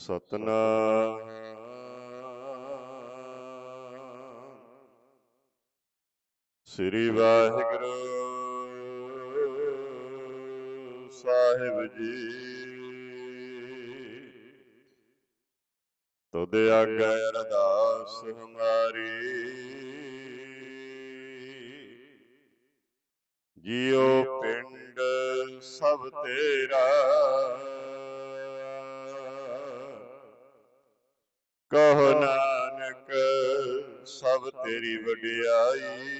ਸਤਨਾਮ। ਸ੍ਰੀ ਵਾਹਿਗੁਰੂ ਸਾਹਿਬ ਜੀ। ਤੁਧ ਆਗੇ ਅਰਦਾਸ ਹਮਾਰੀ। ਜਿਉ ਪਿੰਡ ਸਭ ਤੇਰਾ। ਤੇਰੀ ਵਡਿਆਈ।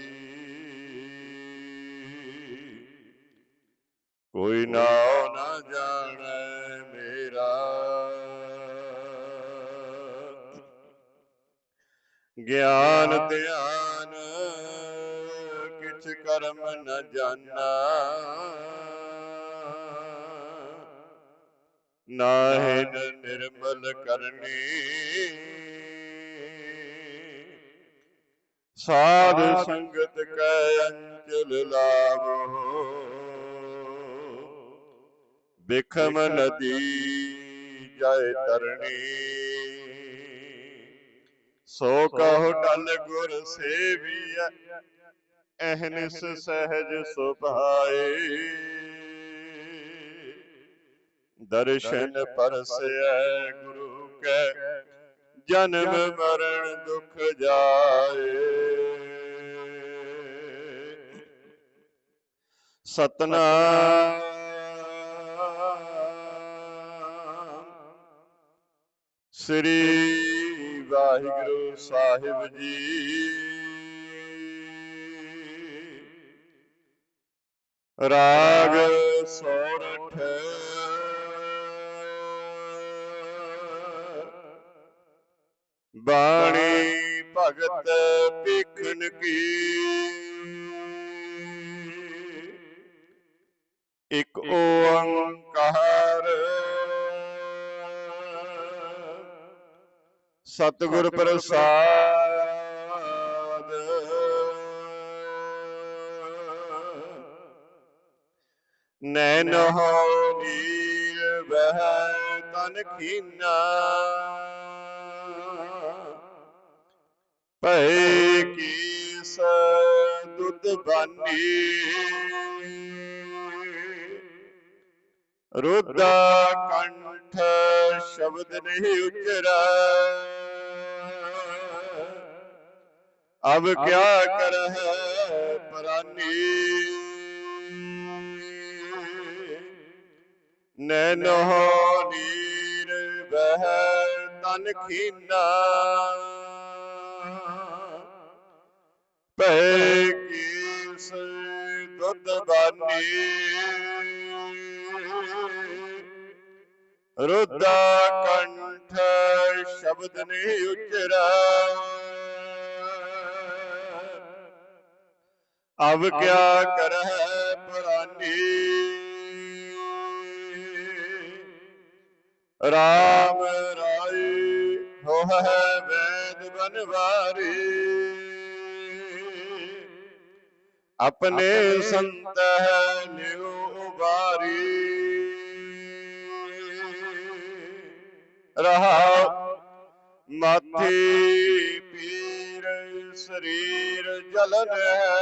ਕੋਈ ਨਾਉ ਨਾ ਜਾਣੈ ਮੇਰਾ। ਗਿਆਨ ਧਿਆਨ ਕਿਛ ਕਰਮ ਨ ਜਾਣਾ। ਨਾਹਿਨ ਨਿਰਮਲ ਸਾਧ ਸੰਗਤ ਕੈ ਅੰਚਲ ਲਾਵੋ। ਬਿਖਮ ਨਦੀ ਜੈ ਤਰਣੀ। ਸੋ ਕਹੋ ਟਲ ਗੁਰ ਸੇਵੀਐ। ਅਹਨਿਸ ਸਹਿਜ ਸੁਭਾਏ। ਦਰਸ਼ਨ ਪਰਸੈ ਗੁਰੂ ਕੈ। ਜਨਮ ਮਰਨ ਦੁਖ ਜਾਏ। ਸਤਨਾਮ। ਸ੍ਰੀ ਵਾਹਿਗੁਰੂ ਸਾਹਿਬ ਜੀ। ਰਾਗ ਸੋਰਠ ਬਾਣੀ ਭਗਤ ਭਿਖਨ ਕੀ? ਇਕ ਓੰਕਾਰ। ਸਤਿਗੁਰ ਪ੍ਰਸਾਦ। ਨੈਣ ਹੋ ਨੀਰ ਬਹਿ ਤਨ ਖੀਨਾ। ਭੈ ਕੀਸ ਦੁੱਧ ਬਾਨੀ? ਰੁੱਦਾ ਕੰਠ ਸ਼ਬਦ ਨਹੀਂ ਉਚਰੈ। ਅਬ ਕਿਆ ਕਰਹਿ ਪ੍ਰਾਨੀ? ਨੈਨੋ ਨੀਰ ਬਹਿ ਤਨ ਖੀਨਾ। ਭੈ ਕੀਸ ਦੁੱਧ ਬਾਨੀ ਰੁੱਦਾ ਕੰਠ ਸ਼ਬਦ ਨਹੀਂ ਉਚਰੈ ਅਬ ਕਿਆ ਕਰਹਿ ਪ੍ਰਾਨੀ ਰਾਮ ਬਨਵਾਰੀ ਆਪਣੇ ਸੰਤ ਹੈ ਲਿਓ ਉਬਾਰੀ। ਰਹਾ ਮਾਥੀ ਪੀਰ ਸਰੀਰ ਜਲਨ ਹੈ।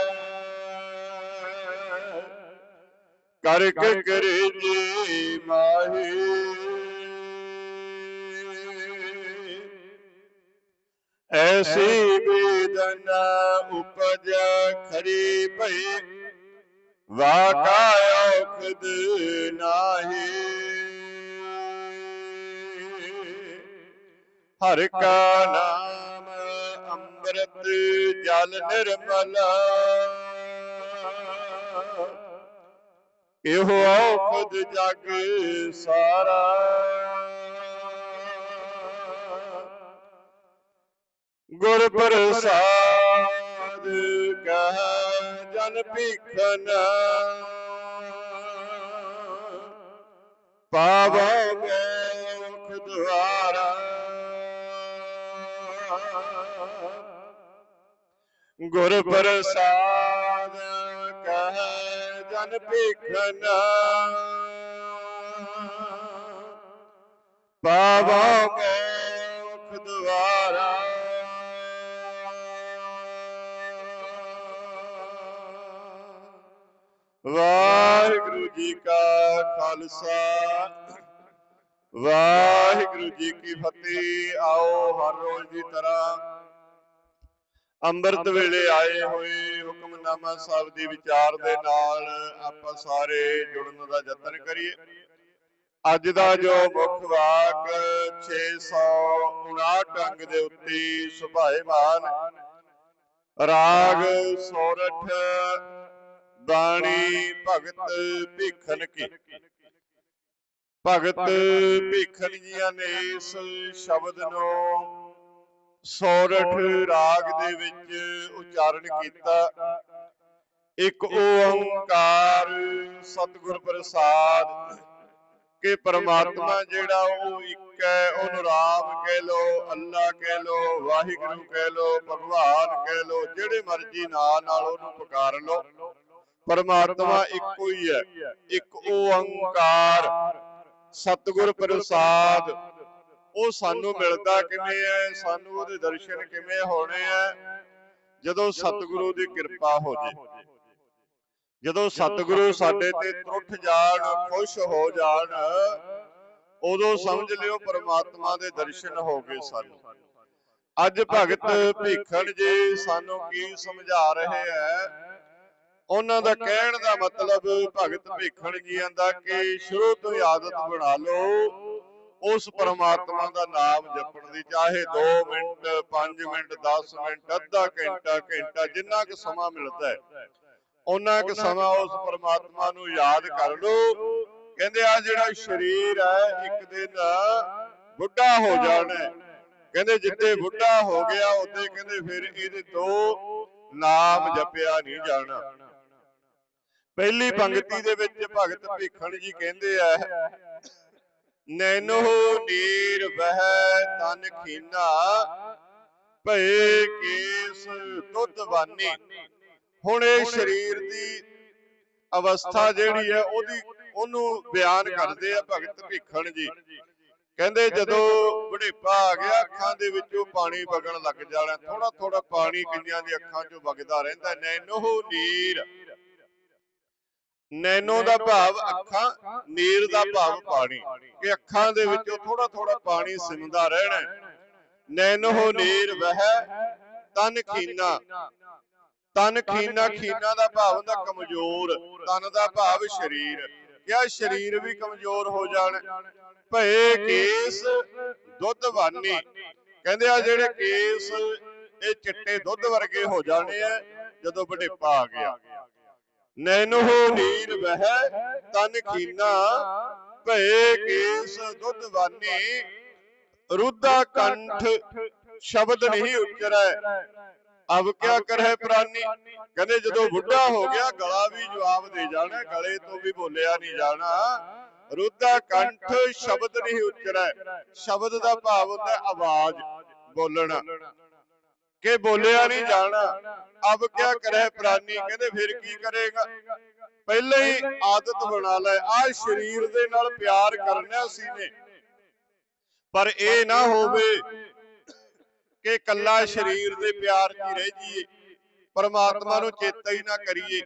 ਕਰ ਕਰੇ ਜੀ ਮਾਹੀ। ਐਸੀ ਬੇਦਨਾ ਉਪਜ ਖਰੀ ਭਈ। ਵਾਕਾ ਔਖਦ ਨਾਹੀ। ਹਰ ਕਾ ਨਾਮ ਅੰਮ੍ਰਿਤ ਜਲ ਨਿਰਮਲ। ਇਹੋ ਔਖਦ ਜਗ ਸਾਰਾ। ਗੁਰ ਪ੍ਰਸਾਦ ਕਹ ਜਨ ਭੀਖਨ। ਪਾਵੋ ਮੋਖ ਦੁਆਰਾ। ਗੁਰ ਪ੍ਰਸਾਦ ਕਹ ਜਨ ਭੀਖਨ। ਪਾਵਾ ਵਾਹਿਗੁਰੂ ਜੀ ਕਾ ਖਾਲਸਾ। ਵਾਹਿਗੁਰੂ ਜੀ ਕੀ ਫਤਿਹ। ਆਓ ਹਰ ਰੋਜ਼ ਦੀ ਤਰ੍ਹਾਂ ਅੰਮ੍ਰਿਤ ਵੇਲੇ ਆਏ ਹੋਏ ਹੁਕਮਨਾਮਾ ਸਾਹਿਬ ਦੀ ਵਿਚਾਰ ਦੇ ਨਾਲ ਆਪਾਂ ਸਾਰੇ ਜੁੜਨ ਦਾ ਯਤਨ ਕਰੀਏ। ਅੱਜ ਦਾ ਜੋ ਮੁੱਖ ਵਾਕ 659 ਅੰਗ ਦੇ ਉੱਤੇ ਸੁਭਾਏਮਾਨ ਰਾਗ ਸੋਰਠ ਬਾਣੀ ਭਗਤ ਭੀਖਨ ਕੀ। ਭਗਤ ਭੀਖਨ ਜੀਆਂ ਨੇ ਇਸ ਸ਼ਬਦ ਨੂੰ ਸੋਰਠ ਰਾਗ ਦੇ ਵਿੱਚ ਉਚਾਰਨ ਕੀਤਾ। ਇੱਕ ਓੰਕਾਰ ਸਤਿਗੁਰ ਪ੍ਰਸਾਦ ਕਿ ਪਰਮਾਤਮਾ ਜਿਹੜਾ ਉਹ ਇੱਕ ਹੈ ਉਹਨੂੰ ਰਾਮ ਕਹਿ ਲੋ ਅੱਲਾ ਕਹਿ ਲੋ ਵਾਹਿਗੁਰੂ ਕਹਿ ਲੋ ਭਗਵਾਨ ਕਹਿ ਲੋ ਜਿਹੜੇ ਮਰਜ਼ੀ ਨਾਂ ਨਾਲ ਉਹਨੂੰ ਪੁਕਾਰ ਲੋ ਪਰਮਾਤਮਾ ਇੱਕੋ ਹੀ ਹੈ ਇੱਕ ਓੰਕਾਰ ਸਤਿਗੁਰ ਪ੍ਰਸਾਦ। ਉਹ ਸਾਨੂੰ ਮਿਲਦਾ ਕਿਵੇਂ ਹੈ? ਸਾਨੂੰ ਉਹਦੇ ਦਰਸ਼ਨ ਕਿਵੇਂ ਹੋਣੇ ਆ ਜਦੋਂ ਸਤਿਗੁਰੂ ਦੀ ਕਿਰਪਾ ਹੋ ਜੇ। ਜਦੋਂ ਸਤਿਗੁਰੂ ਸਾਡੇ ਤੇ ਤਰੁੱਠ ਜਾਣ ਖੁਸ਼ ਹੋ ਜਾਣ ਉਦੋਂ ਸਮਝ ਲਿਓ ਪਰਮਾਤਮਾ ਦੇ ਦਰਸ਼ਨ ਹੋ ਗਏ ਸਾਨੂੰ। ਅੱਜ ਭਗਤ ਭੀਖਣ ਜੀ ਸਾਨੂੰ ਕੀ ਸਮਝਾ ਰਹੇ ਐ ਉਹਨਾਂ ਦਾ ਕਹਿਣ ਦਾ ਮਤਲਬ ਭਗਤ ਭੀਖਣ ਜੀਆਂ ਦਾ ਕਿ ਸ਼ੁਰੂ ਤੋਂ ਆਦਤ ਬਣਾ ਲਓ। ਉਸ ਪਰਮਾਤਮਾ ਦਾ ਨਾਮ ਜਪਣ ਦੀ ਚਾਹੇ 2 ਮਿੰਟ 5 ਮਿੰਟ 10 ਮਿੰਟ ਅੱਧਾ ਘੰਟਾ ਘੰਟਾ ਜਿੰਨਾ ਕੁ ਸਮਾਂ ਮਿਲਦਾ ਹੈ। ਉਹਨਾਂ ਕੁ ਸਮਾਂ ਉਸ ਪਰਮਾਤਮਾ ਨੂੰ ਯਾਦ ਕਰ ਲਓ। ਕਹਿੰਦੇ ਆ ਜਿਹੜਾ ਸਰੀਰ ਹੈ ਇੱਕ ਦਿਨ ਬੁੱਢਾ ਹੋ ਜਾਣਾ। ਕਹਿੰਦੇ ਜਿੱਤੇ ਬੁੱਢਾ ਹੋ ਗਿਆ ਉਹਦੇ ਕਹਿੰਦੇ ਫਿਰ ਇਹਦੇ ਤੋਂ ਨਾਮ ਜਪਿਆ ਨਹੀਂ ਜਾਣਾ। ਪਹਿਲੀ ਪੰਕਤੀ ਦੇ ਵਿੱਚ ਭਗਤ ਭੀਖਣ ਜੀ ਕਹਿੰਦੇ ਆ ਨੈਨੋ ਨੀਰ ਬਹਿ ਤਨ ਖੀਨਾ ਭਏ ਕੇਸ ਦੁੱਧ ਬਾਨੀ ਹੁਣ ਇਹ ਸਰੀਰ ਦੀ ਅਵਸਥਾ ਜਿਹੜੀ ਹੈ ਉਹਦੀ ਉਹਨੂੰ ਬਿਆਨ ਕਰਦੇ ਆ ਭਗਤ ਭੀਖਣ ਜੀ। ਕਹਿੰਦੇ ਜਦੋਂ ਬੁਢੇਪਾ ਆ ਗਿਆ ਅੱਖਾਂ ਦੇ ਵਿੱਚੋਂ ਪਾਣੀ ਵਗਣ ਲੱਗ ਜਾਣਾ। ਥੋੜਾ ਥੋੜਾ ਪਾਣੀ ਕਿੰਨਿਆਂ ਦੀ ਅੱਖਾਂ 'ਚੋਂ ਵਗਦਾ ਰਹਿੰਦਾ ਨੈਨੋ ਨੀਰ ਨੈਨੋ ਦਾ ਭਾਵ ਅੱਖਾਂ ਨੀਰ ਦਾ ਭਾਵ ਪਾਣੀ। ਕਿ ਅੱਖਾਂ ਦੇ ਵਿੱਚੋਂ ਥੋੜਾ ਥੋੜਾ ਪਾਣੀ ਸਿਮਦਾ ਰਹਿਣਾ। ਨੈਨੋ ਨੀਰ ਵਹਿ ਤਨ ਖੀਨਾ। ਤਨ ਖੀਨਾ। ਖੀਨਾ ਦਾ ਭਾਵ ਹੁੰਦਾ ਕਮਜ਼ੋਰ। ਤਨ ਦਾ ਭਾਵ ਸਰੀਰ। ਕਿਆ ਸਰੀਰ ਵੀ ਕਮਜ਼ੋਰ ਹੋ ਜਾਣ? ਭਏ ਕੇਸ ਦੁੱਧ ਵਾਨੀ। ਕਹਿੰਦੇ ਆ ਜਿਹੜੇ ਕੇਸ ਇਹ ਚਿੱਟੇ ਦੁੱਧ ਵਰਗੇ ਹੋ ਜਾਣੇ ਆ ਜਦੋਂ ਬੁਢੇਪਾ ਆ ਗਿਆ। ਨੈਨੋ ਨੀਰ ਵਹਿ ਤਨ ਖੀਨਾ ਭਏ ਕੇਸ ਦੁੱਧ ਵਾਨੀ। ਰੁੱਧਾ ਕੰਠ ਸ਼ਬਦ ਨਹੀਂ ਉਚਰੈ। ਅਬ ਕਿਆ ਕਰਹਿ ਪ੍ਰਾਨੀ? ਕਹਿੰਦੇ ਜਦੋਂ ਬੁੱਢਾ ਹੋ ਗਿਆ ਗਲਾ ਵੀ ਜਵਾਬ ਦੇ ਜਾਣਾ ਗਲੇ ਤੋਂ ਵੀ ਬੋਲਿਆ ਨਹੀਂ ਜਾਣਾ। ਰੁੱਧਾ ਕੰਠ ਸ਼ਬਦ ਨਹੀਂ ਉਚਰੈ। ਸ਼ਬਦ ਦਾ ਭਾਵ ਹੁੰਦਾ ਆਵਾਜ਼ ਬੋਲਣਾ। ਕਿ ਬੋਲਿਆ ਨਹੀਂ ਜਾਣਾ। ਅਬ ਕਿਆ ਕਰੇ ਪ੍ਰਾਨੀ ਕਹਿੰਦੇ ਫਿਰ ਕੀ ਕਰੇਗਾ? ਪਹਿਲਾਂ ਹੀ ਆਦਤ ਬਣਾ ਲੈ। ਆ ਸਰੀਰ ਦੇ ਨਾਲ ਪਿਆਰ ਕਰਨਾ ਸੀ ਨੇ ਪਰ ਇਹ ਨਾ ਹੋਵੇ ਕਿ ਕੱਲਾ ਸਰੀਰ ਦੇ ਪਿਆਰ 'ਚ ਹੀ ਰਹਿ ਜਾਈਏ। ਪਰਮਾਤਮਾ ਨੂੰ ਚੇਤਾ ਹੀ ਨਾ ਕਰੀਏ।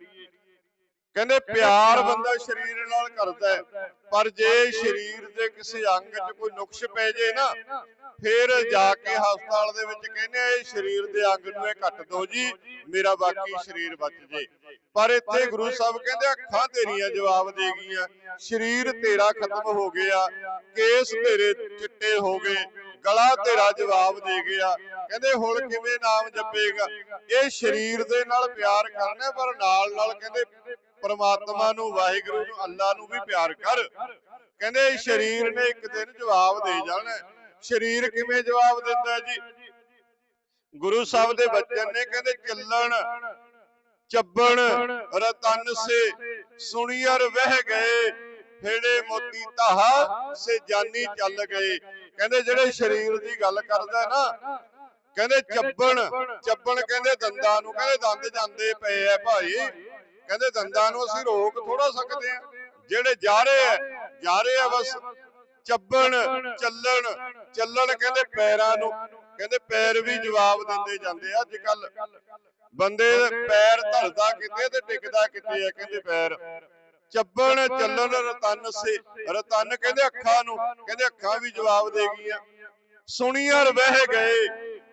ਕਹਿੰਦੇ ਪਿਆਰ ਬੰਦਾ ਸਰੀਰ ਨਾਲ ਕਰਦਾ ਹੈ ਪਰ ਜੇ ਸਰੀਰ ਦੇ ਕਿਸੇ ਅੰਗ 'ਚ ਕੋਈ ਨੁਕਸ ਪੈ ਜੇ ਨਾ ਫਿਰ ਜਾ ਕੇ ਹਸਪਤਾਲ ਦੇ ਵਿੱਚ ਕਹਿੰਦੇ ਆ ਇਹ ਸਰੀਰ ਦੇ ਅੰਗ ਨੂੰ ਇਹ ਕੱਟ ਦਿਓ ਜੀ ਮੇਰਾ ਬਾਕੀ ਸਰੀਰ ਬਚ ਜੇ। ਪਰ ਇੱਥੇ ਗੁਰੂ ਸਾਹਿਬ ਕਹਿੰਦੇ ਅੱਖਾਂ ਤੇਰੀਆਂ ਜਵਾਬ ਦੇ ਗਈਆਂ। ਸਰੀਰ ਤੇਰਾ ਖਤਮ ਹੋ ਗਿਆ। ਕੇਸ ਤੇਰੇ ਚਿੱਟੇ ਹੋ ਗਏ। ਗਲਾ ਤੇਰਾ ਜਵਾਬ ਦੇ ਗਿਆ। ਕਹਿੰਦੇ ਹੁਣ ਕਿਵੇਂ ਨਾਮ ਜਪੇਗਾ? ਇਹ ਸਰੀਰ ਦੇ ਨਾਲ ਪਿਆਰ ਕਰਨਾ ਪਰ ਨਾਲ ਨਾਲ ਕਹਿੰਦੇ ਪਰਮਾਤਮਾ ਨੂੰ, ਵਾਹਿਗੁਰੂ ਨੂੰ, ਅੱਲਾ ਨੂੰ ਵੀ ਪਿਆਰ ਕਰ। ਕਹਿੰਦੇ ਸਰੀਰ ਨੇ ਇੱਕ ਦਿਨ ਜਵਾਬ ਦੇ ਜਾਣਾ। ਸਰੀਰ ਕਿਵੇਂ ਜਵਾਬ ਦਿੰਦਾ ਜੀ? ਗੁਰੂ ਸਾਹਿਬ ਦੇ ਬਚਨ ਨੇ ਕਹਿੰਦੇ ਚੱਲਣ, ਚੱਬਣ, ਰਤਨ ਸੇ ਸੁਣੀਅਰ ਵਹਿ ਗਏ, ਫੇੜੇ ਮੋਤੀ ਧਾਹਾ ਸੇ ਜਾਨੀ ਚੱਲ ਗਏ। ਕਹਿੰਦੇ ਜਿਹੜੇ ਸਰੀਰ ਦੀ ਗੱਲ ਕਰਦਾ ਨਾ, ਕਹਿੰਦੇ ਚੱਬਣ ਚੱਬਣ ਕਹਿੰਦੇ ਦੰਦਾਂ ਨੂੰ, ਕਹਿੰਦੇ ਦੰਦ ਜਾਂਦੇ ਪਏ ਆ ਭਾਈ। ਕਹਿੰਦੇ ਦੰਦਾਂ ਨੂੰ ਅਸੀਂ ਰੋਕ ਥੋੜਾ ਸਕਦੇ ਆ ਜਿਹੜੇ ਜਾ ਰਹੇ ਆ ਜਾ ਰਹੇ ਆ ਬਸ। ਚੱਬਣ ਚੱਲਣ ਚੱਲਣ ਕਹਿੰਦੇ ਪੈਰਾਂ ਨੂੰ ਕਹਿੰਦੇ ਪੈਰ ਵੀ ਜਵਾਬ ਦਿੰਦੇ ਜਾਂਦੇ ਆ। ਅੱਜ ਕੱਲ ਬੰਦੇ ਪੈਰ ਧਰਦਾ ਕਿਤੇ ਤੇ ਟਿਕਦਾ ਕਿਤੇ ਆ ਕਹਿੰਦੇ ਪੈਰ। ਚੱਬਣ ਚੱਲਣ ਰਤਨ ਸੇ ਰਤਨ ਕਹਿੰਦੇ ਅੱਖਾਂ ਨੂੰ ਕਹਿੰਦੇ ਅੱਖਾਂ ਵੀ ਜਵਾਬ ਦੇ ਗਈਆਂ। ਸੁਣੀਆਂ ਵਹਿ ਗਏ।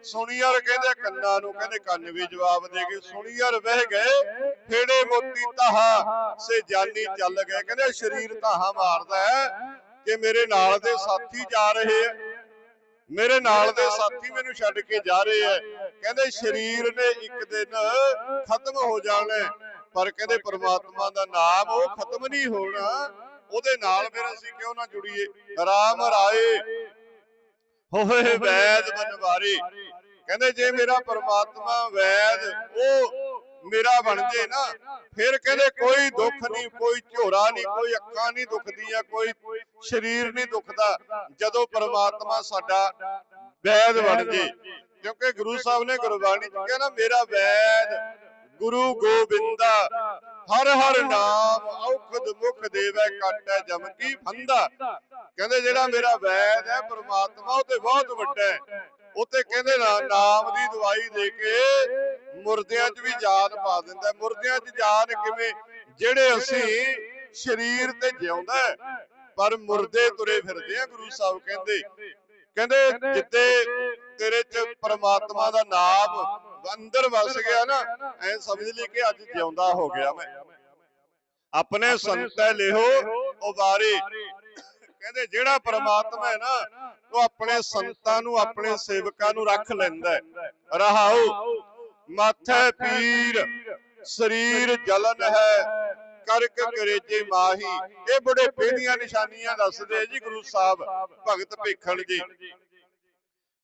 ਸੁਣੀਆਂ ਕਹਿੰਦੇ ਕੰਨਾਂ ਨੂੰ ਕਹਿੰਦੇ ਕੰਨ ਵੀ ਜਵਾਬ ਦੇ ਗਏ। ਸੁਣੀਆਂ ਵਹਿ ਗਏ, ਫੇੜੇ ਮੋਤੀ ਤਾਹਾ, ਸੇ ਜਾਨੀ ਚੱਲ ਗਏ। ਕਹਿੰਦੇ ਸਰੀਰ ਤਾਹਾ ਮਾਰਦਾ ਹੈ ਕਿ ਮੇਰੇ ਨਾਲ ਦੇ ਸਾਥੀ ਜਾ ਰਹੇ ਆ ਮੇਰੇ ਨਾਲ ਦੇ ਸਾਥੀ ਮੈਨੂੰ ਛੱਡ ਕੇ ਜਾ ਰਹੇ ਆ ਕਹਿੰਦੇ ਸਰੀਰ ਨੇ ਇੱਕ ਦਿਨ ਖਤਮ ਹੋ ਜਾਣਾ ਪਰ ਕਹਿੰਦੇ ਪ੍ਰਮਾਤਮਾ ਦਾ ਨਾਮ ਉਹ ਖਤਮ ਨਹੀਂ ਹੋਣਾ। ਉਹਦੇ ਨਾਲ ਫਿਰ ਅਸੀਂ ਕਿਉਂ ਨਾ ਜੁੜੀਏ? ਰਾਮ ਰਾਏ, ਹੋਏ ਵੈਦ ਬਨਵਾਰੀ। ਕਹਿੰਦੇ ਜੇ ਮੇਰਾ ਪ੍ਰਮਾਤਮਾ ਵੈਦ ਉਹ ਮੇਰਾ ਬਣ ਜੇ ਨਾ, ਫਿਰ ਕਹਿੰਦੇ ਕੋਈ ਦੁੱਖ ਨਹੀਂ, ਕੋਈ ਝੋਰਾ ਨਹੀਂ, ਕੋਈ ਅੱਖਾਂ ਨਹੀਂ ਦੁਖਦੀਆਂ, ਕੋਈ ਸਰੀਰ ਨਹੀਂ ਦੁਖਦਾ ਜਦੋਂ ਪ੍ਰਮਾਤਮਾ ਸਾਡਾ ਵੈਦ ਬਣ ਜੇ। ਕਿਉਂਕਿ ਗੁਰੂ ਸਾਹਿਬ ਨੇ ਗੁਰਬਾਣੀ ਚ ਕਿਹਾ ਨਾ, ਮੇਰਾ ਵੈਦ ਗੁਰੂ ਗੋਬਿੰਦਾ, ਹਰ ਹਰ ਨਾਮ ਔਖਦ ਮੁਖ ਦੇਵੈ ਕਾਟੈ, ਜਮ ਕੀ ਫੰਦਾ। ਕਹਿੰਦੇ ਜਿਹੜਾ ਮੇਰਾ ਵੈਦ ਹੈ, ਪ੍ਰਮਾਤਮਾ ਉਹ ਤੇ ਬਹੁਤ ਵੱਡਾ ਹੈ। ਉਤੇ ਕਹਿੰਦੇ ਨਾ ਨਾਮ ਦੀ ਦਵਾਈ ਦੇ ਕੇ ਮੁਰਦਿਆਂ 'ਚ ਵੀ ਜਾਨ ਪਾ ਦਿੰਦਾ। ਮੁਰਦਿਆਂ 'ਚ ਜਾਨ ਕਿਵੇਂ? ਜਿਹੜੇ ਅਸੀਂ ਸਰੀਰ ਤੇ ਜਿਉਂਦਾ ਪਰ ਮੁਰਦੇ ਤੁਰੇ ਫਿਰਦੇ ਆ ਗੁਰੂ ਸਾਹਿਬ ਕਹਿੰਦੇ। ਕਹਿੰਦੇ ਜਿੱਤੇ ਤੇਰੇ 'ਚ ਪ੍ਰਮਾਤਮਾ ਦਾ ਨਾਮ ਅੰਦਰ ਵਸ ਗਿਆ ਨਾ ਐ ਸਮਝ ਲਈ ਕਿ ਅੱਜ ਜਿਉਂਦਾ ਹੋ ਗਿਆ ਮੈਂ। ਆਪਣੇ ਸੰਤੈ ਲਿਹੋ ਉਬਾਰੇ। ਕਹਿੰਦੇ ਜਿਹੜਾ ਪ੍ਰਮਾਤਮਾ ਹੈ ਨਾ ਉਹ ਆਪਣੇ ਸੰਤਾਂ ਨੂੰ ਆਪਣੇ ਸੇਵਕਾਂ ਨੂੰ ਰੱਖ ਲੈਂਦਾ ਹੈ। ਰਹਾਉ ਮਾਥੇ ਪੀਰ ਸਰੀਰ ਜਲਨ ਹੈ ਕਰਕ ਕਰੇਜੇ ਮਾਹੀ। ਇਹ ਬੜੇ ਪਹਿਲੀਆਂ ਨਿਸ਼ਾਨੀਆਂ ਦੱਸਦੇ ਜੀ ਗੁਰੂ ਸਾਹਿਬ ਭਗਤ ਭੇਖਣ ਜੀ।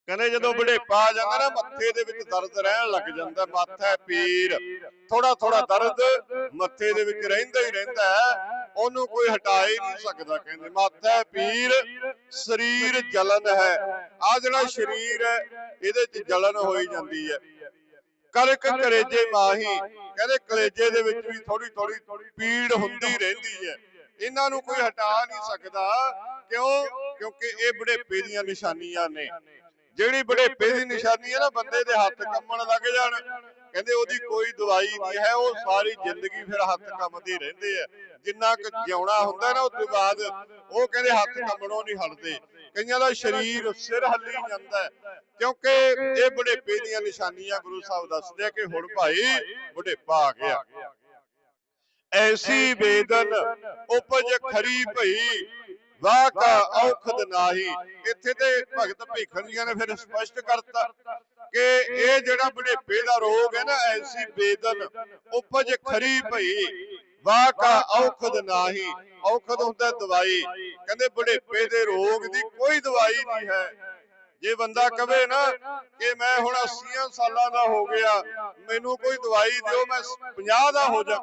ਕਹਿੰਦੇ ਜਦੋਂ ਬੁਢੇਪਾ ਆ ਜਾਂਦਾ ਨਾ ਮੱਥੇ ਦੇ ਵਿੱਚ ਦਰਦ ਰਹਿਣ ਲੱਗ ਜਾਂਦਾ ਮਾਥਾ ਪੀਰ। ਥੋੜਾ ਥੋੜਾ ਦਰਦ ਮੱਥੇ ਦੇ ਵਿੱਚ ਰਹਿੰਦਾ ਹੀ ਰਹਿੰਦਾ ਉਹਨੂੰ ਕੋਈ ਹਟਾ ਹੀ ਨਹੀਂ ਸਕਦਾ ਕਹਿੰਦੇ ਮਾਥਾ ਪੀਰ ਸਰੀਰ ਜਲਨ ਹੈ। ਆ ਜਿਹੜਾ ਸਰੀਰ ਹੈ ਇਹਦੇ 'ਚ ਜਲਨ ਹੋਈ ਜਾਂਦੀ ਹੈ। ਕਰਕ ਕਰੇਜੇ ਮਾਹੀ ਕਹਿੰਦੇ ਕਲੇਜੇ ਦੇ ਵਿੱਚ ਵੀ ਥੋੜੀ ਥੋੜੀ ਪੀੜ ਹੁੰਦੀ ਰਹਿੰਦੀ ਹੈ। ਇਹਨਾਂ ਨੂੰ ਕੋਈ ਹਟਾ ਨਹੀਂ ਸਕਦਾ ਕਿਉਂ? ਕਿਉਂਕਿ ਇਹ ਬੁਢੇਪੇ ਦੀਆਂ ਨਿਸ਼ਾਨੀਆਂ ਨੇ। ਜਿਹੜੀ ਬੁਢੇਪੇ ਦੀ ਨਿਸ਼ਾਨੀ ਹੈ ਨਾ ਬੰਦੇ ਦੇ ਹੱਥ ਕੰਮਣ ਲੱਗ ਜਾਣ। ਕਹਿੰਦੇ ਉਹਦੀ ਕੋਈ ਦਵਾਈ ਨਹੀਂ ਹੈ ਉਹ ਸਾਰੀ ਜ਼ਿੰਦਗੀ ਫਿਰ ਹੱਥ ਕੰਮਦੇ ਰਹਿੰਦੇ ਆ ਜਿੰਨਾ ਕੁ ਜਿਉਣਾ ਹੁੰਦਾ ਨਾ ਉਸ ਤੋਂ ਬਾਅਦ ਉਹ ਕਹਿੰਦੇ ਹੱਥ ਕੰਮਣੋਂ ਨਹੀਂ ਹਟਦੇ। ਕਈਆਂ ਦਾ ਸਰੀਰ ਸਿਰ ਹੱਲੀ ਜਾਂਦਾ ਕਿਉਂਕਿ ਇਹ ਬੁਢੇਪੇ ਦੀਆਂ ਨਿਸ਼ਾਨੀਆਂ ਗੁਰੂ ਸਾਹਿਬ ਦੱਸਦੇ ਆ ਕਿ ਹੁਣ ਭਾਈ ਬੁਢੇਪਾ ਆ ਗਿਆ। ਐਸੀ ਵੇਦਨ ਉਪਜ ਖਰੀ ਭਈ ਵਾਹ ਕਾ ਔਖਦ ਨਾਹੀ। ਇੱਥੇ ਤੇ ਭਗਤ ਭੇਖਣ ਜੀਆਂ ਨੇ ਫਿਰ ਸਪਸ਼ਟ ਕਰਤਾ। ਕਿ ਇਹ ਜਿਹੜਾ ਬੁਢੇਪੇ ਦਾ ਰੋਗ ਹੈ ਨਾ, ਐਸੀ ਵੇਦਨ ਉਪਜ ਖਰੀ ਭਈ, ਵਾਹ ਔਖਦ ਨਾਹੀ, ਔਖਦ ਹੁੰਦਾ ਦਵਾਈ। ਕਹਿੰਦੇ ਬੁਢੇਪੇ ਦੇ ਰੋਗ ਦੀ ਕੋਈ ਦਵਾਈ ਨਹੀਂ ਹੈ। ਜੇ ਬੰਦਾ ਕਵੇ ਨਾ ਕਿ ਮੈਂ ਹੁਣ 80 ਸਾਲਾਂ ਦਾ ਹੋ ਗਿਆ, ਮੈਨੂੰ ਕੋਈ ਦਵਾਈ ਦਿਓ, ਮੈਂ 50 ਦਾ ਹੋ ਜਾ।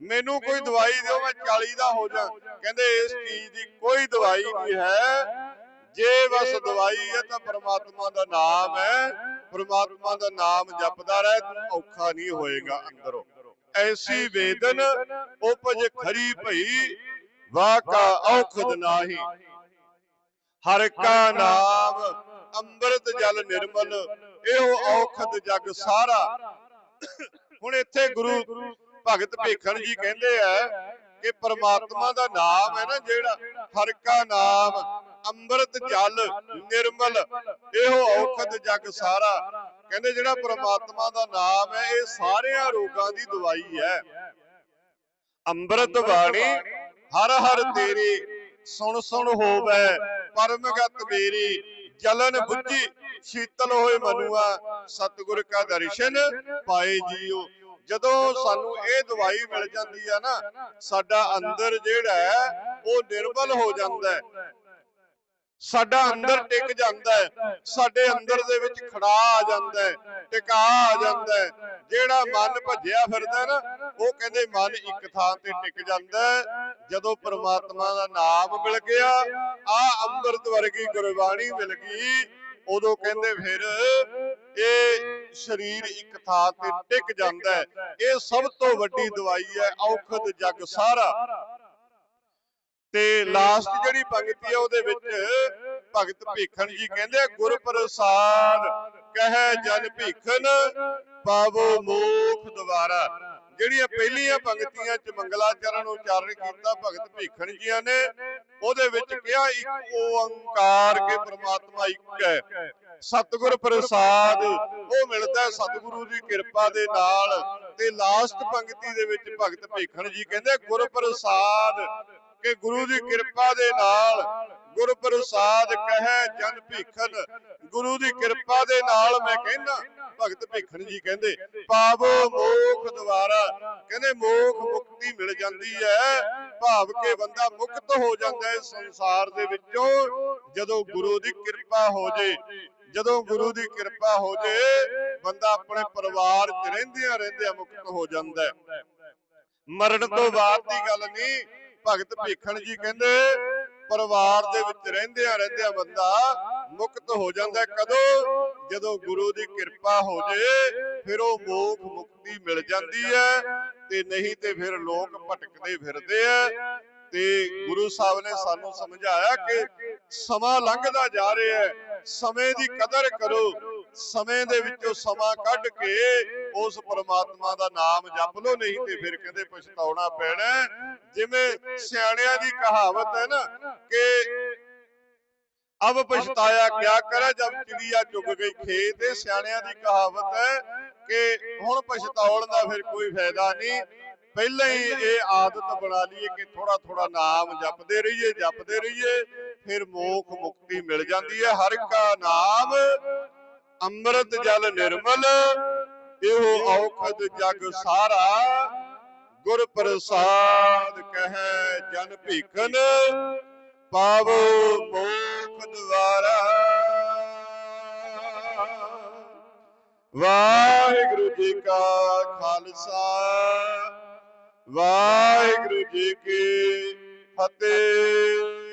ਮੈਨੂੰ ਕੋਈ ਦਵਾਈ ਦਿਓ, ਮੈਂ 40 ਦਾ ਹੋ ਜਾ। ਕਹਿੰਦੇ ਇਸ ਚੀਜ਼ ਦੀ ਕੋਈ ਦਵਾਈ ਨਹੀਂ ਹੈ। ਬਸ ਦਵਾਈ ਹੈ ਤਾਂ ਪ੍ਰਮਾਤਮਾ ਦਾ ਨਾਮ ਹੈ। ਪ੍ਰਮਾਤਮਾ ਦਾ ਨਾਮ ਜਪਦਾ ਰਹਿ ਔਖਾ ਨਹੀਂ ਹੋਏਗਾ ਅੰਦਰੋਂ। ਐਸੀ ਵੇਦਨ ਉਪਜ ਖਰੀ ਭਈ, ਵਾਕਾ ਔਖਦ ਨਾਹੀ। ਹਰ ਕਾ ਨਾਮ ਅੰਮ੍ਰਿਤ ਜਲ ਨਿਰਮਲ, ਇਹੋ ਔਖਦ ਜਗ ਸਾਰਾ। ਹੁਣ ਇੱਥੇ ਗੁਰੂ ਭਗਤ ਭੇਖਣ ਜੀ ਕਹਿੰਦੇ ਆ ਕਿ ਪ੍ਰਮਾਤਮਾ ਦਾ ਨਾਮ ਹੈ ਨਾ ਜਿਹੜਾ ਹਰ ਨਾਮ, ਅੰਮ੍ਰਿਤ ਜਲ, ਨਿਰਮਲ, ਇਹੋ ਔਖਦ ਜਗ ਸਾਰਾ। ਕਹਿੰਦੇ ਜਿਹੜਾ ਪ੍ਰਮਾਤਮਾ ਦਾ ਨਾਮ ਹੈ, ਇਹ ਸਾਰਿਆਂ ਰੋਗਾਂ ਦੀ ਦਵਾਈ ਹੈ। ਅੰਮ੍ਰਿਤ ਬਾਣੀ, ਹਰ ਹਰ ਤੇਰੀ ਸੁਣ ਸੁਣ ਹੋਵੇ, ਪਰਮਗਤ ਮੇਰੀ, ਜਲਨ ਬੁੱਝੀ, ਸ਼ੀਤਲ ਹੋਏ ਮਨੁਆ, ਸਤਿਗੁਰ ਕਾ ਦਰਸ਼ਨ ਪਾਏ ਜੀਓ। ਜਦੋਂ ਸਾਨੂੰ ਇਹ ਦਵਾਈ ਮਿਲ ਜਾਂਦੀ ਆ ਨਾ, ਸਾਡਾ ਅੰਦਰ ਜਿਹੜਾ ਹੈ, ਉਹ ਨਿਰਮਲ ਹੋ ਜਾਂਦਾ ਹੈ। ਸਾਡਾ ਅੰਦਰ ਟਿਕ ਜਾਂਦਾ ਹੈ, ਸਾਡੇ ਅੰਦਰ ਦੇ ਵਿੱਚ ਖੜਾ ਆ ਜਾਂਦਾ ਹੈ, ਟਿਕਾ ਆ ਜਾਂਦਾ ਹੈ। ਜਿਹੜਾ ਮਨ ਭੱਜਿਆ ਫਿਰਦਾ ਨਾ, ਉਹ ਕਹਿੰਦੇ ਮਨ ਇੱਕ ਥਾਂ ਤੇ ਟਿਕ ਜਾਂਦਾ ਹੈ। ਜਦੋਂ ਪ੍ਰਮਾਤਮਾ ਦਾ ਨਾਮ ਮਿਲ ਗਿਆ, ਆ ਅੰਮ੍ਰਿਤ ਵਰਗੀ ਗੁਰਬਾਣੀ ਮਿਲ ਗਈ ਉਦੋਂ ਕਹਿੰਦੇ ਫਿਰ ਇਹ ਸਰੀਰ ਇੱਕ ਥਾਂ ਤੇ ਟਿਕ ਜਾਂਦਾ ਹੈ। ਇਹ ਸਭ ਤੋਂ ਵੱਡੀ ਦਵਾਈ ਹੈ ਔਖਦ ਜਗ ਸਾਰਾ। ਤੇ ਲਾਸਟ ਜਿਹੜੀ ਪੰਕਤੀ ਹੈ ਉਹਦੇ ਵਿੱਚ ਭਗਤ ਭੀਖਣ ਜੀ ਕਹਿੰਦੇ ਗੁਰ ਪ੍ਰਸਾਦ ਕਹੈ ਜਨ ਭੀਖਨ ਪਾਵੋ ਮੋਖ ਦੁਆਰਾ। ਜਿਹੜੀਆਂ ਪਹਿਲੀਆਂ ਪੰਕਤੀਆਂ ਚ ਮੰਗਲਾਚਰਨ ਉਚਾਰਨ ਕੀਤਾ ਭਗਤ ਭੀਖਣ ਜੀਆਂ ਨੇ ਉਹਦੇ ਵਿੱਚ ਕਿਹਾ ਇੱਕ ਓੰਕਾਰ ਕੇ ਪ੍ਰਮਾਤਮਾ ਇੱਕ ਹੈ। ਸਤਿਗੁਰ ਪ੍ਰਸਾਦ ਉਹ ਮਿਲਦਾ ਸਤਿਗੁਰੂ ਦੀ ਕਿਰਪਾ ਦੇ ਨਾਲ ਤੇ ਲਾਸਟ ਪੰਕਤੀ ਦੇ ਵਿੱਚ ਭਗਤ ਭੀਖਣ ਜੀ ਕਹਿੰਦੇ ਗੁਰ ਪ੍ਰਸਾਦ ਕਿ ਗੁਰੂ ਦੀ ਕਿਰਪਾ ਦੇ ਨਾਲ ਗੁਰ ਪ੍ਰਸਾਦ ਕਹੈ ਜਨ ਭੀਖਨ ਗੁਰੂ ਦੀ ਕਿਰਪਾ ਦੇ ਨਾਲ ਮੈਂ ਕਹਿੰਦਾ ਭਗਤ ਭੀਖਣ ਜੀ ਕਹਿੰਦੇ ਪਾਵੋ ਮੋਖ ਦੁਆਰਾ। ਕਹਿੰਦੇ ਮੋਖ ਮੁਕਤੀ ਮਿਲ ਜਾਂਦੀ ਹੈ। ਭਾਵ ਕੇ ਬੰਦਾ ਮੁਕਤ ਹੋ ਜਾਂਦਾ ਹੈ ਸੰਸਾਰ ਦੇ ਵਿੱਚੋਂ। ਜਦੋਂ ਗੁਰੂ ਦੀ ਕਿਰਪਾ ਹੋ ਜੇ ਜਦੋਂ ਗੁਰੂ ਦੀ ਕਿਰਪਾ ਹੋ ਜੇ ਬੰਦਾ ਆਪਣੇ ਪਰਿਵਾਰ 'ਚ ਰਹਿੰਦਿਆਂ ਰਹਿੰਦਿਆਂ ਮੁਕਤ ਹੋ ਜਾਂਦਾ ਹੈ। ਮਰਨ ਤੋਂ ਬਾਅਦ ਦੀ ਗੱਲ ਨਹੀਂ। ਭਗਤ ਭੀਖਣ ਜੀ ਕਹਿੰਦੇ ਪਰਿਵਾਰ ਦੇ ਵਿੱਚ ਰਹਿੰਦਿਆਂ ਰਹਿੰਦਿਆਂ ਬੰਦਾ। ਮੁਕਤ ਹੋ ਜਾਂਦਾ। ਕਦੋਂ? ਜਦੋਂ ਗੁਰੂ ਦੀ ਕਿਰਪਾ ਹੋ ਜੇ ਫਿਰ ਉਹ ਮੋਖ ਮੁਕਤੀ ਮਿਲ ਜਾਂਦੀ ਹੈ ਤੇ ਨਹੀਂ ਤੇ ਫਿਰ ਲੋਕ ਭਟਕਦੇ ਫਿਰਦੇ ਆ। ਤੇ ਗੁਰੂ ਸਾਹਿਬ ਨੇ ਸਾਨੂੰ ਸਮਝਾਇਆ ਕਿ ਸਮਾਂ ਲੰਘਦਾ ਜਾ ਰਿਹਾ ਹੈ। ਸਮੇਂ ਦੀ ਕਦਰ ਕਰੋ। ਸਮੇਂ ਦੇ ਵਿੱਚੋਂ ਸਮਾਂ ਕੱਢ ਕੇ ਉਸ ਪਰਮਾਤਮਾ ਦਾ ਨਾਮ ਜਪ ਲਓ ਨਹੀਂ ਤੇ ਫਿਰ ਕਹਿੰਦੇ ਪਛਤਾਉਣਾ ਪੈਣਾ। ਜਿਵੇਂ ਸਿਆਣਿਆਂ ਦੀ ਕਹਾਵਤ ਹੈ ਨਾ ਕਿ ਅਬ ਪਛਤਾਇਆ ਕਿਆ ਕਰੇ ਜਬ ਚਿੜੀਆ ਚੁਗ ਗਈ ਖੇਤ। ਇਹ ਸਿਆਣਿਆਂ ਦੀ ਕਹਾਵਤ ਹੈ ਕਿ ਹੁਣ ਪਛਤਾਉਣ ਦਾ ਫਿਰ ਕੋਈ ਫਾਇਦਾ ਨਹੀਂ। ਪਹਿਲਾਂ ਹੀ ਇਹ ਆਦਤ ਬਣਾ ਲਈਏ ਕਿ ਥੋੜਾ ਥੋੜਾ ਨਾਮ ਜਪਦੇ ਰਹੀਏ ਜਪਦੇ ਰਹੀਏ, ਫਿਰ ਮੋਖ ਮੁਕਤੀ ਮਿਲ ਜਾਂਦੀ ਹੈ। ਹਰ ਕਾ ਨਾਮ ਅੰਮ੍ਰਿਤ ਜਲ ਨਿਰਮਲ, ਇਹੋ ਔਖਦ ਜਗ ਸਾਰਾ। ਗੁਰ ਪ੍ਰਸਾਦ ਕਹੈ ਜਨ ਭੀਖਨ, ਪਾਵੋ ਮੋਖ ਦੁਆਰਾ ਵਾਹਿਗੁਰੂ ਜੀ ਕਾ ਖਾਲਸਾ, ਵਾਹਿਗੁਰੂ ਜੀ ਕੀ ਫਤਿਹ।